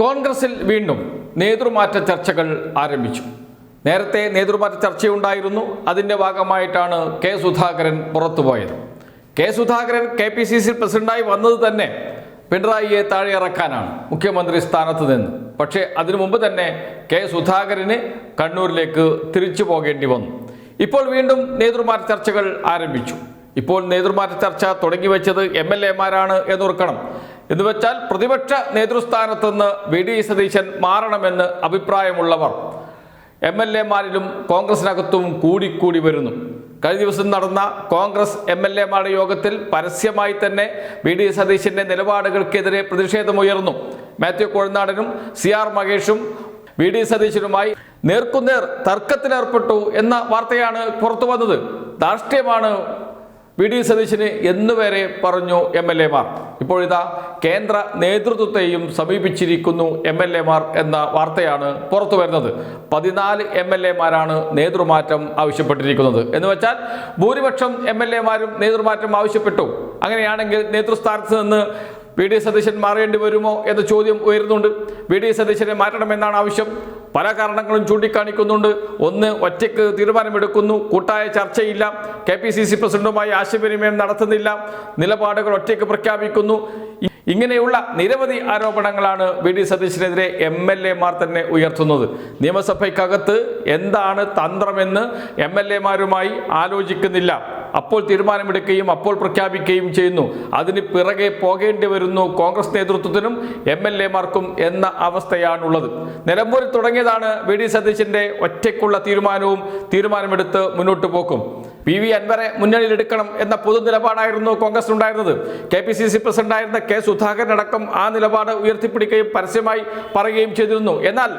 കോൺഗ്രസിൽ വീണ്ടും നേതൃമാറ്റ ചർച്ചകൾ ആരംഭിച്ചു. നേരത്തെ നേതൃമാറ്റ ചർച്ചയുണ്ടായിരുന്നു. അതിന്റെ ഭാഗമായിട്ടാണ് K Sudhakaran പുറത്തുപോയത്. K Sudhakaran K P C C പ്രസിഡന്റായി വന്നത് തന്നെ പിണറായിയെ താഴെ ഇറക്കാനാണ്. മുഖ്യമന്ത്രി സ്ഥാനത്ത് നിന്ന്. പക്ഷേ അതിനു മുമ്പ് തന്നെ കെ സുധാകരന് കണ്ണൂരിലേക്ക് തിരിച്ചു പോകേണ്ടി വന്നു. ഇപ്പോൾ വീണ്ടും നേതൃമാറ്റ ചർച്ചകൾ ആരംഭിച്ചു. ഇപ്പോൾ നേതൃമാറ്റ ചർച്ച തുടങ്ങി വെച്ചത് എം എൽ എമാരാണ് എന്നോർക്കണം. എന്ന് വെച്ചാൽ പ്രതിപക്ഷ നേതൃസ്ഥാനത്ത് നിന്ന് വി ഡി സതീശൻ മാറണമെന്ന് അഭിപ്രായമുള്ളവർ. എം എൽ എമാരിലും കോൺഗ്രസിനകത്തും കൂടിക്കൂടി വരുന്നു. കഴിഞ്ഞ ദിവസം നടന്ന കോൺഗ്രസ് എം എൽ എമാരുടെ യോഗത്തിൽ പരസ്യമായി തന്നെ വി ഡി സതീശന്റെ നിലപാടുകൾക്കെതിരെ പ്രതിഷേധമുയർന്നു. മാത്യു കോഴനാടനും സി ആർ മഹേഷും വി ഡി സതീശനുമായി നേർക്കുനേർ തർക്കത്തിലേർപ്പെട്ടു എന്ന വാർത്തയാണ് പുറത്തു വന്നത് ധാർഷ്ട്യമാണ് വി ഡി സതീശന് എന്നുവരെ പറഞ്ഞു എം എൽ എമാർ ഇപ്പോഴിതാ കേന്ദ്ര നേതൃത്വത്തെയും സമീപിച്ചിരിക്കുന്നു എം എൽ എമാർ എന്ന വാർത്തയാണ് പുറത്തു വരുന്നത്. പതിനാല് എം എൽ എമാരാണ് നേതൃമാറ്റം ആവശ്യപ്പെട്ടിരിക്കുന്നത്. എന്ന് വെച്ചാൽ ഭൂരിപക്ഷം എം എൽ എമാരും നേതൃമാറ്റം ആവശ്യപ്പെട്ടു. അങ്ങനെയാണെങ്കിൽ നേതൃസ്ഥാനത്ത് നിന്ന് വി ഡി സതീശൻ മാറേണ്ടി വരുമോ എന്ന ചോദ്യം ഉയരുന്നുണ്ട്. വി ഡി സതീശനെ മാറ്റണമെന്നാണ് ആവശ്യം. പല കാരണങ്ങളും ചൂണ്ടിക്കാണിക്കുന്നുണ്ട്. ഒന്ന് ഒറ്റയ്ക്ക് തീരുമാനമെടുക്കുന്നു. കൂട്ടായ ചർച്ചയില്ല. കെ പി സി സി പ്രസിഡന്റുമായി ആശയവിനിമയം നടത്തുന്നില്ല. നിലപാടുകൾ ഒറ്റയ്ക്ക് പ്രഖ്യാപിക്കുന്നു. ഇങ്ങനെയുള്ള നിരവധി ആരോപണങ്ങളാണ് വി ഡി സതീശനെതിരെ എം എൽ എമാർ തന്നെ ഉയർത്തുന്നത്. നിയമസഭയ്ക്കകത്ത് എന്താണ് തന്ത്രമെന്ന് എം എൽ എമാരുമായി ആലോചിക്കുന്നില്ല. അപ്പോൾ തീരുമാനമെടുക്കുകയും അപ്പോൾ പ്രഖ്യാപിക്കുകയും ചെയ്യുന്നു. അതിന് പിറകെ പോകേണ്ടി വരുന്നു കോൺഗ്രസ് നേതൃത്വത്തിനും എം എൽ എമാർക്കും എന്ന അവസ്ഥയാണുള്ളത്. നിലമ്പൂരിൽ തുടങ്ങിയതാണ് വി ഡി സതീശന്റെ ഒറ്റയ്ക്കുള്ള തീരുമാനവും തീരുമാനമെടുത്ത് മുന്നോട്ട് പോക്കും. പി വി അൻവറെ മുന്നണിയിലെടുക്കണം എന്ന പൊതു നിലപാടായിരുന്നു കോൺഗ്രസ് ഉണ്ടായിരുന്നത് കെ പി സി സി പ്രസിഡന്റായിരുന്ന കെ സുധാകരൻ അടക്കം ആ നിലപാട് ഉയർത്തിപ്പിടിക്കുകയും പരസ്യമായി പറയുകയും ചെയ്തിരുന്നു. എന്നാൽ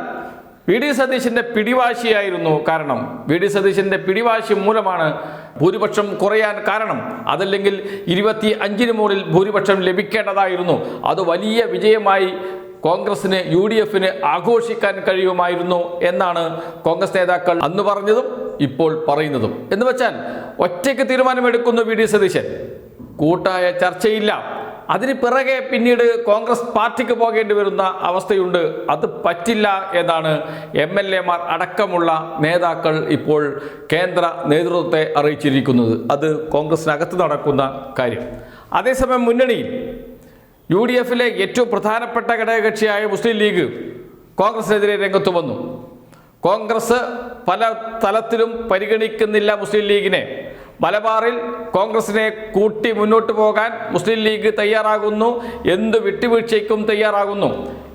വി ഡി സതീശിന്റെ പിടിവാശിയായിരുന്നു കാരണം. വി ഡി സതീശിന്റെ പിടിവാശി മൂലമാണ് ഭൂരിപക്ഷം കുറയാൻ കാരണം. അതല്ലെങ്കിൽ ഇരുപത്തി അഞ്ചിന് മുകളിൽ ഭൂരിപക്ഷം ലഭിക്കേണ്ടതായിരുന്നു. അത് വലിയ വിജയമായി കോൺഗ്രസിന് യു ഡി എഫിന് ആഘോഷിക്കാൻ കഴിയുമായിരുന്നു എന്നാണ് കോൺഗ്രസ് നേതാക്കൾ അന്ന് പറഞ്ഞതും ഇപ്പോൾ പറയുന്നതും. എന്ന് വെച്ചാൽ ഒറ്റയ്ക്ക് തീരുമാനമെടുക്കുന്നു വി ഡി സതീശൻ. കൂട്ടായ ചർച്ചയില്ല. അതിന് പിറകെ പിന്നീട് കോൺഗ്രസ് പാർട്ടിക്ക് പോകേണ്ടി വരുന്ന അവസ്ഥയുണ്ട്. അത് പറ്റില്ല എന്നാണ് എം എൽ എമാർ അടക്കമുള്ള നേതാക്കൾ ഇപ്പോൾ കേന്ദ്ര നേതൃത്വത്തെ അറിയിച്ചിരിക്കുന്നത്. അത് കോൺഗ്രസിനകത്ത് നടക്കുന്ന കാര്യം. അതേസമയം മുന്നണിയിൽ യു ഡി എഫിലെ ഏറ്റവും പ്രധാനപ്പെട്ട ഘടകകക്ഷിയായ മുസ്ലിം ലീഗ് കോൺഗ്രസിനെതിരെ രംഗത്ത് വന്നു. കോൺഗ്രസ് പല തലത്തിലും പരിഗണിക്കുന്നില്ല മുസ്ലിം ലീഗിനെ. മലബാറിൽ കോൺഗ്രസിനെ കൂട്ടി മുന്നോട്ട് പോകാൻ മുസ്ലിം ലീഗ് തയ്യാറാകുന്നു. എന്ത് വിട്ടുവീഴ്ചയ്ക്കും തയ്യാറാകുന്നു.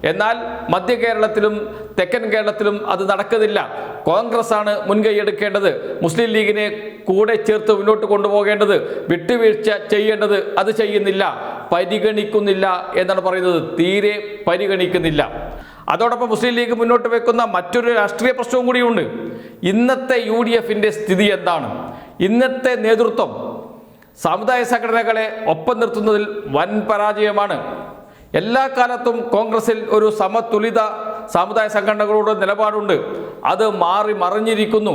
എന്നാൽ മധ്യ കേരളത്തിലും തെക്കൻ കേരളത്തിലും അത് നടക്കുന്നില്ല. കോൺഗ്രസ് ആണ് മുൻകൈ എടുക്കേണ്ടത്. മുസ്ലിം ലീഗിനെ കൂടെ ചേർത്ത് മുന്നോട്ട് കൊണ്ടുപോകേണ്ടത്. വിട്ടുവീഴ്ച ചെയ്യേണ്ടത് അത് ചെയ്യുന്നില്ല. പരിഗണിക്കുന്നില്ല എന്നാണ് പറയുന്നത്. തീരെ പരിഗണിക്കുന്നില്ല. അതോടൊപ്പം മുസ്ലിം ലീഗ് മുന്നോട്ട് വെക്കുന്ന മറ്റൊരു രാഷ്ട്രീയ പ്രശ്നവും കൂടിയുണ്ട്. ഇന്നത്തെ യു ഡി എഫിന്റെ സ്ഥിതി എന്താണ്? ഇന്നത്തെ നേതൃത്വം സമുദായ സംഘടനകളെ ഒപ്പം നിർത്തുന്നതിൽ വൻ പരാജയമാണ്. എല്ലാ കാലത്തും കോൺഗ്രസിൽ ഒരു സമതുലിത സമുദായ സംഘടനകളോട് നിലപാടുണ്ട്. അത് മാറി മറിഞ്ഞിരിക്കുന്നു.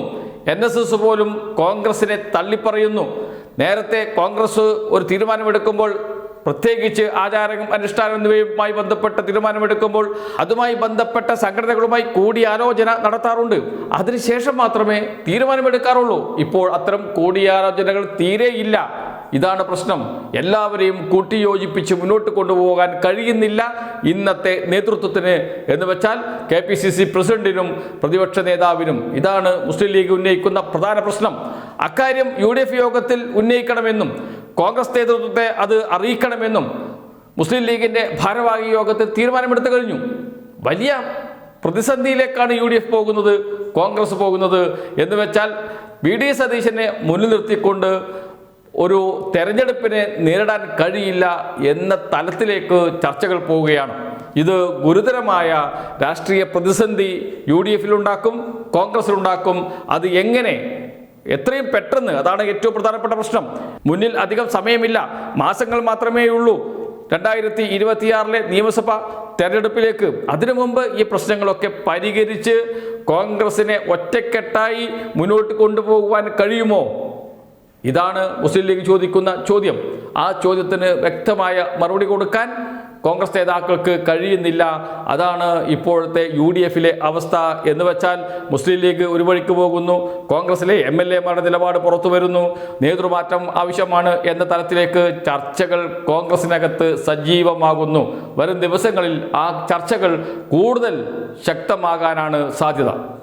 എൻ എസ് എസ് പോലും കോൺഗ്രസിനെ തള്ളിപ്പറയുന്നു. നേരത്തെ കോൺഗ്രസ് ഒരു തീരുമാനമെടുക്കുമ്പോൾ പ്രത്യേകിച്ച് ആചാരം അനുഷ്ഠാനം എന്നിവയുമായി ബന്ധപ്പെട്ട തീരുമാനമെടുക്കുമ്പോൾ അതുമായി ബന്ധപ്പെട്ട സംഘടനകളുമായി കൂടിയാലോചന നടത്താറുണ്ട്. അതിനുശേഷം മാത്രമേ തീരുമാനമെടുക്കാറുള്ളൂ. ഇപ്പോൾ അത്തരം കൂടിയാലോചനകൾ തീരെയില്ല ഇതാണ് പ്രശ്നം. എല്ലാവരെയും കൂട്ടിയോജിപ്പിച്ച് മുന്നോട്ട് കൊണ്ടുപോകാൻ കഴിയുന്നില്ല ഇന്നത്തെ നേതൃത്വത്തിന്. എന്ന് വെച്ചാൽ കെ പി സി സി പ്രസിഡന്റിനും പ്രതിപക്ഷ നേതാവിനും ഇതാണ് മുസ്ലിം ലീഗ് ഉന്നയിക്കുന്ന പ്രധാന പ്രശ്നം. അക്കാര്യം യു യോഗത്തിൽ ഉന്നയിക്കണമെന്നും കോൺഗ്രസ് നേതൃത്വത്തെ അത് അറിയിക്കണമെന്നും മുസ്ലിം ലീഗിന്റെ ഭാരവാഹി യോഗത്തിൽ തീരുമാനമെടുത്തു കഴിഞ്ഞു. വലിയ പ്രതിസന്ധിയിലേക്കാണ് യു ഡി എഫ് പോകുന്നത് കോൺഗ്രസ് പോകുന്നത് എന്ന് വെച്ചാൽ വി ഡി സതീശനെ മുന്നിൽ നിർത്തിക്കൊണ്ട് ഒരു തെരഞ്ഞെടുപ്പിനെ നേരിടാൻ കഴിയില്ല എന്ന തലത്തിലേക്ക് ചർച്ചകൾ പോവുകയാണ്. ഇത് ഗുരുതരമായ രാഷ്ട്രീയ പ്രതിസന്ധി യു ഡി എഫിലുണ്ടാക്കും കോൺഗ്രസിലുണ്ടാക്കും. അത് എങ്ങനെ എത്രയും പെട്ടെന്ന് അതാണ് ഏറ്റവും പ്രധാനപ്പെട്ട പ്രശ്നം. മുന്നിൽ അധികം സമയമില്ല. മാസങ്ങൾ മാത്രമേ ഉള്ളൂ രണ്ടായിരത്തി ഇരുപത്തിയാറിലെ നിയമസഭ തെരഞ്ഞെടുപ്പിലേക്ക് അതിനു മുമ്പ് ഈ പ്രശ്നങ്ങളൊക്കെ പരിഹരിച്ച് കോൺഗ്രസിനെ ഒറ്റക്കെട്ടായി മുന്നോട്ട് കൊണ്ടുപോകുവാൻ കഴിയുമോ? ഇതാണ് മുസ്ലിം ലീഗ് ചോദിക്കുന്ന ചോദ്യം. ആ ചോദ്യത്തിന് വ്യക്തമായ മറുപടി കൊടുക്കാൻ കോൺഗ്രസ് നേതാക്കൾക്ക് കഴിയുന്നില്ല. അതാണ് ഇപ്പോഴത്തെ യു ഡി എഫിലെ അവസ്ഥ എന്ന് വെച്ചാൽ മുസ്ലിം ലീഗ് ഒരു വഴിക്ക് പോകുന്നു. കോൺഗ്രസിലെ എം എൽ എമാരുടെ നിലപാട് പുറത്തു വരുന്നു. നേതൃമാറ്റം ആവശ്യമാണ് എന്ന തലത്തിലേക്ക് ചർച്ചകൾ കോൺഗ്രസിനകത്ത് സജീവമാകുന്നു. വരും ദിവസങ്ങളിൽ ആ ചർച്ചകൾ കൂടുതൽ ശക്തമാകാനാണ് സാധ്യത.